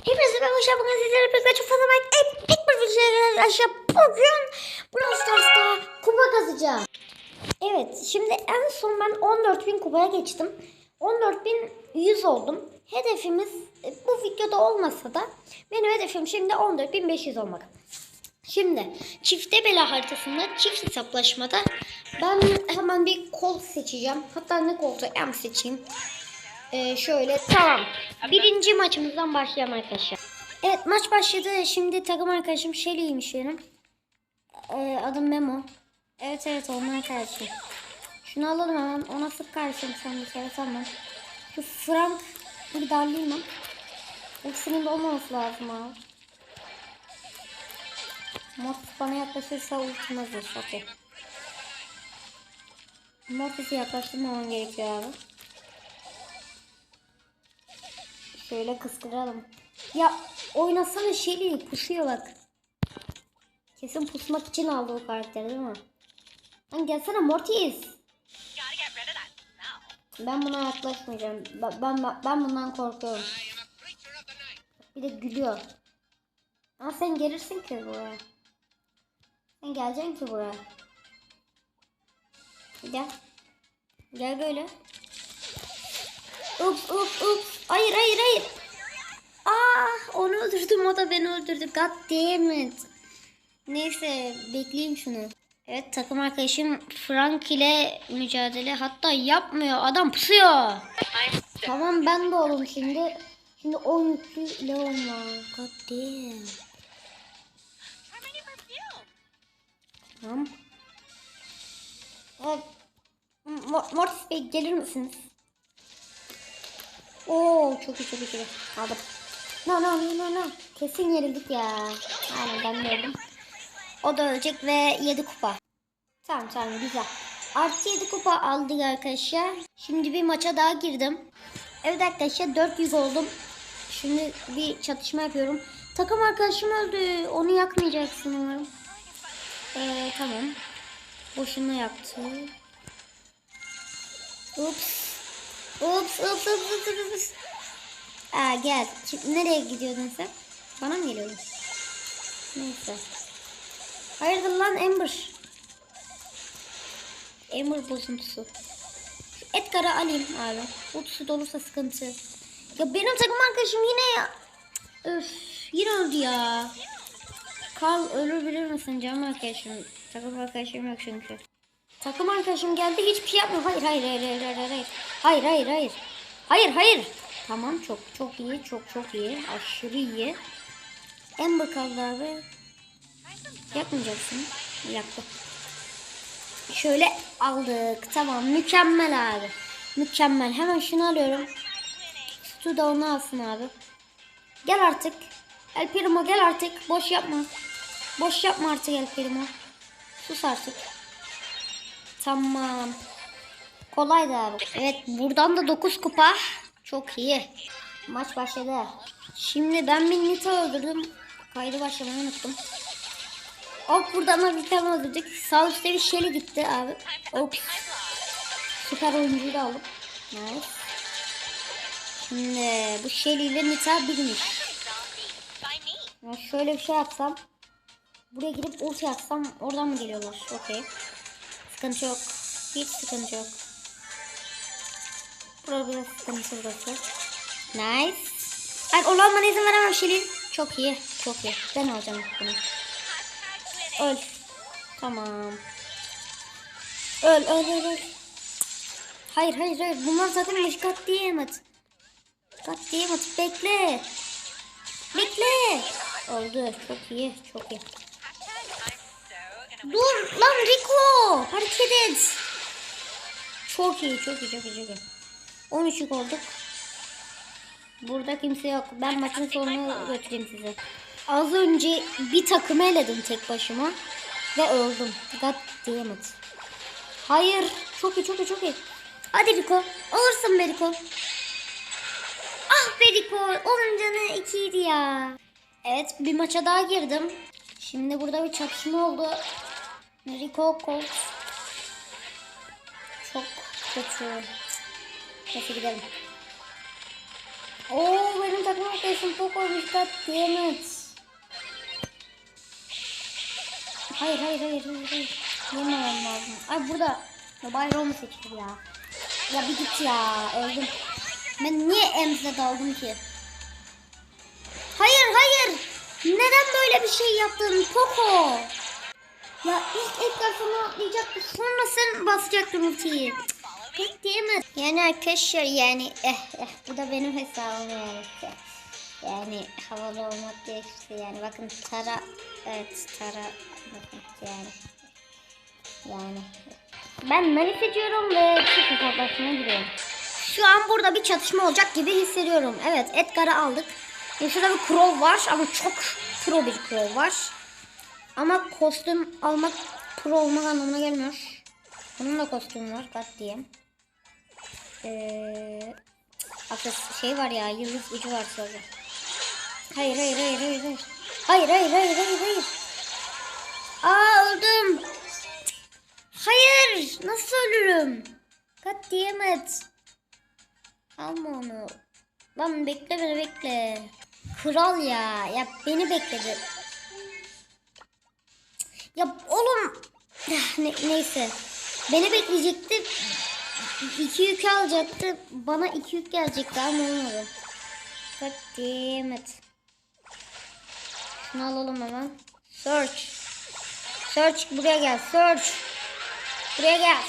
Hepinize merhaba arkadaşlar. Bugün sizlerle birlikte çok fazla like epik bir video arkadaşlar. Bugün Brawl Stars'ta kupa kazacağım. Evet şimdi en son ben 14.000 kupaya geçtim. 14.100 oldum. Hedefimiz e, bu videoda olmasa da benim hedefim şimdi 14.500 olmak. Şimdi çifte bela haritasında çift hesaplaşmada ben hemen bir kol seçeceğim. Hatta ne koltuğu M seçeyim. Ee, şöyle tamam. Birinci maçımızdan başlayalım arkadaşlar. Evet maç başladı. Şimdi takım arkadaşım Shelly'ymiş benim. Ee, adım Memo. Evet evet ondan karşı. Şunu alalım hemen. Ona sık karşım sen bir kere tamam. Şu Frank bir darlayayım mı? Ultisinin de olmaması lazım abi. Mortis bana yaklaşırsa ultim hazır. Okey. Mortis'i yaklaştırmamam gerekiyor abi. Şöyle kıskıralım. Ya oynasana Shelly pusuyor bak. Kesin pusmak için aldı o karakteri değil mi? Lan gelsene Mortis. Ben buna yaklaşmayacağım. Ben, ben, ben bundan korkuyorum. Bir de gülüyor. Ama sen gelirsin ki buraya. Sen geleceksin ki buraya. Gel. Gel böyle. Ups ups ups. Hayır hayır hayır. Ah onu öldürdüm o da beni öldürdü. God damn it. Neyse bekleyeyim şunu. Evet takım arkadaşım Frank ile mücadele hatta yapmıyor adam pusuyor. Tamam ben de oğlum şimdi. Şimdi 10 yüklü Leon var. God damn. Tamam. Mortis Bey gelir misiniz? Oo çok iyi çok iyi çok iyi. Aldım. No no no no no. Kesin yenildik ya. Aynen ben de. O da ölecek ve 7 kupa. Tamam tamam güzel. Artı 7 kupa aldık arkadaşlar. Şimdi bir maça daha girdim. Evet arkadaşlar 400 oldum. Şimdi bir çatışma yapıyorum. Takım arkadaşım öldü. Onu yakmayacaksın umarım. Ee, tamam. Boşuna yaktı. Ups. Ups ups ups ups ups. Aa gel. Şimdi nereye gidiyordun sen? Bana mı geliyordun? Neyse. Hayırdır lan Amber? Amber bozuntusu. Edgar'ı alayım abi. Utsu dolursa sıkıntı. Ya benim takım arkadaşım yine ya. Öf yine öldü ya. Karl ölür bilir misin canım arkadaşım? Takım arkadaşım yok çünkü. Takım arkadaşım geldi hiçbir şey yapmıyor. Hayır hayır hayır hayır hayır hayır. Hayır hayır hayır. Hayır hayır. Tamam çok çok iyi çok çok iyi. Aşırı iyi. Amber kaldı abi. Yakmayacaksın. Yaktı. Şöyle aldık. Tamam mükemmel abi. Mükemmel. Hemen şunu alıyorum. Su onu alsın abi. Gel artık. El Primo gel artık. Boş yapma. Boş yapma artık El Primo. Sus artık. Tamam. Kolaydı abi. Evet buradan da 9 kupa. Çok iyi. Maç başladı. Şimdi ben bir Nita öldürdüm. Kaydı başlamayı unuttum. Hop buradan da bir tane öldürdük. Sağ üstte bir Shelly gitti abi. Hop. Süper oyuncuyu da aldım. Nice. Şimdi bu Shelly ile Nita bilmiş. Ya şöyle bir şey yapsam. Buraya girip ulti atsam oradan mı geliyorlar? Okey. Sıkıntı yok. Hiç sıkıntı yok. Sıkıntı burası. Nice. Ay olanmana izin veremem Şelin. Çok iyi. Çok iyi. Ben alacağım bunu. Öl. Tamam. Öl öl öl öl. Hayır hayır hayır. Bunlar takılmış. Kat diyemez. Kat diyemez. Bekle. Bekle. Oldu. Çok iyi. Çok iyi. Dur lan Rico. Hareket et. Çok iyi. Çok iyi. Çok iyi. Çok iyi. 13 olduk. Burada kimse yok. Ben maçın sonunu götüreyim size. Az önce bir takımı eledim tek başıma. Ve öldüm. God damn it. Hayır. Çok iyi çok iyi çok iyi. Hadi Rico. Olursun be Rico. Ah be Rico. Onun canı ikiydi ya. Evet bir maça daha girdim. Şimdi burada bir çatışma oldu. Rico Colt. Çok kötü. Neyse gidelim. Oo benim takım arkadaşım Poco'ymuş God damn it. Hayır hayır hayır hayır. hayır. Yememem lazım. Ay burada Mobile Room'u seçtim ya. Ya bir git ya öldüm. Ben niye emze daldım ki? Hayır hayır. Neden böyle bir şey yaptın Poco? Ya ilk Edgar sana atlayacaktı. Sonra sen basacaktın ultiyi. Pek diyemez. Yani arkadaşlar yani eh, eh, bu da benim hesabım yani. Yani havalı olmak gerekirse yani bakın Tara evet Tara bakın yani yani ben Nani seçiyorum ve çift hesaplaşmaya giriyorum. Şu an burada bir çatışma olacak gibi hissediyorum. Evet Edgar'ı aldık. Ve şurada bir Crow var ama çok pro bir Crow var. Ama kostüm almak pro olmak anlamına gelmiyor. Bunun da kostümü var kat diye. Ee, şey var ya yıldız ucu var sonra. Hayır hayır hayır hayır hayır. Hayır hayır hayır hayır. Aa öldüm. Hayır nasıl ölürüm? Kat diyemez. Alma onu. Lan bekle beni bekle. Kral ya. Ya beni bekledi. Ya oğlum. Ne, neyse. Beni bekleyecekti. İki yük alacaktı. Bana iki yük gelecekti ama olmadı. God damn it. Şunu alalım hemen. Search. Search buraya gel. Search. Buraya gel.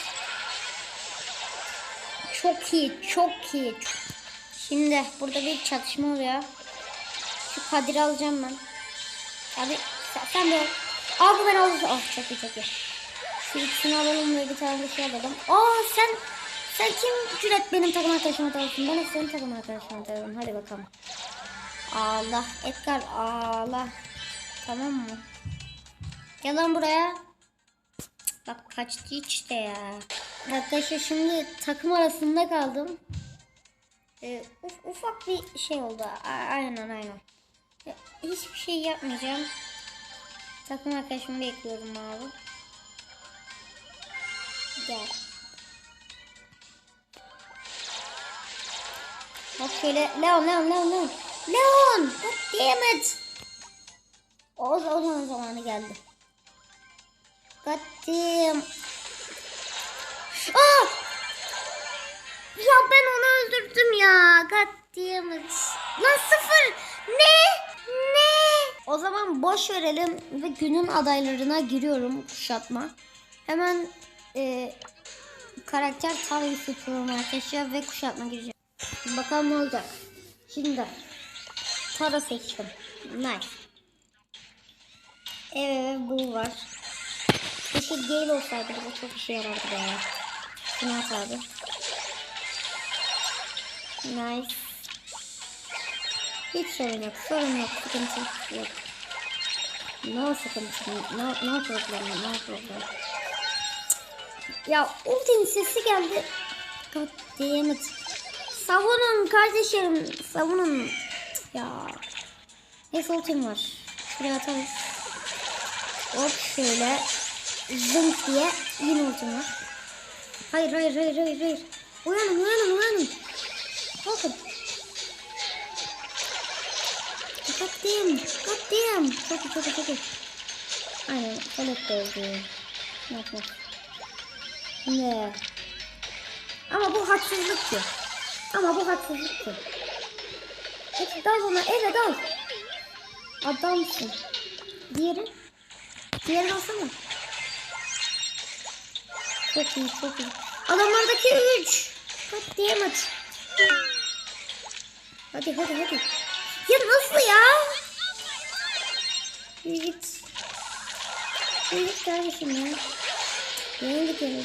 Çok iyi. Çok iyi. Şimdi burada bir çatışma oluyor. Şu Kadir'i alacağım ben. Abi sen, sen de bu ben alırım. Oh çok iyi çok iyi. Şu ikisini alalım ve bir tane şey alalım. Aa sen sen kim cüret benim takım arkadaşıma atalsın? Ben de senin takım arkadaşıma atarım. Hadi bakalım. Allah Edgar ağla. Tamam mı? Gel lan buraya. Bak kaçtı işte ya. Arkadaşlar şimdi takım arasında kaldım. Ee, uf- ufak bir şey oldu. A- aynen aynen. Ya, hiçbir şey yapmayacağım. Takım arkadaşımı bekliyorum abi. Gel. Bak şöyle Leon Leon Leon Leon. Leon! God damn it! O, zaman zamanı geldi. God damn. Aa! Ya ben onu öldürdüm ya. God damn it. Lan sıfır. Ne? Ne? O zaman boş verelim ve günün adaylarına giriyorum kuşatma. Hemen e, karakter tarihi seçiyorum arkadaşlar ve kuşatma gireceğim. Bakalım ne olacak. Şimdi Tara seçtim. Nice. Evet bu var. Keşke Gale olsaydı bu çok işe yarardı be. Şunu at. Nice. Hiç sorun yok. Sorun yok. Sıkıntı yok. No sıkıntı. No, no problem. No problem. Ya ultinin sesi geldi. God damn it. Savunun kardeşlerim. Savunun. Ya. Neyse ultim var. Şuraya atalım. Hop şöyle. Zınk diye yine ultim var. Hayır hayır hayır hayır hayır. Uyanın uyanın uyanın. Kalkın. Kapattım. Kapattım. Çok iyi çok iyi çok iyi. Aynen. Felek de oldu. Yok. Ne? Ama bu haksızlık ki. Ama bu haksızlık ki. Peki dal ona eve dal. Adamsın. Diğeri? Diğeri alsana. Çok iyi çok iyi. Adamlardaki 3. Hadi diyemedi. Hadi hadi hadi. Ya nasıl ya? Yürü git. Yürü git kardeşim ya. Yürü git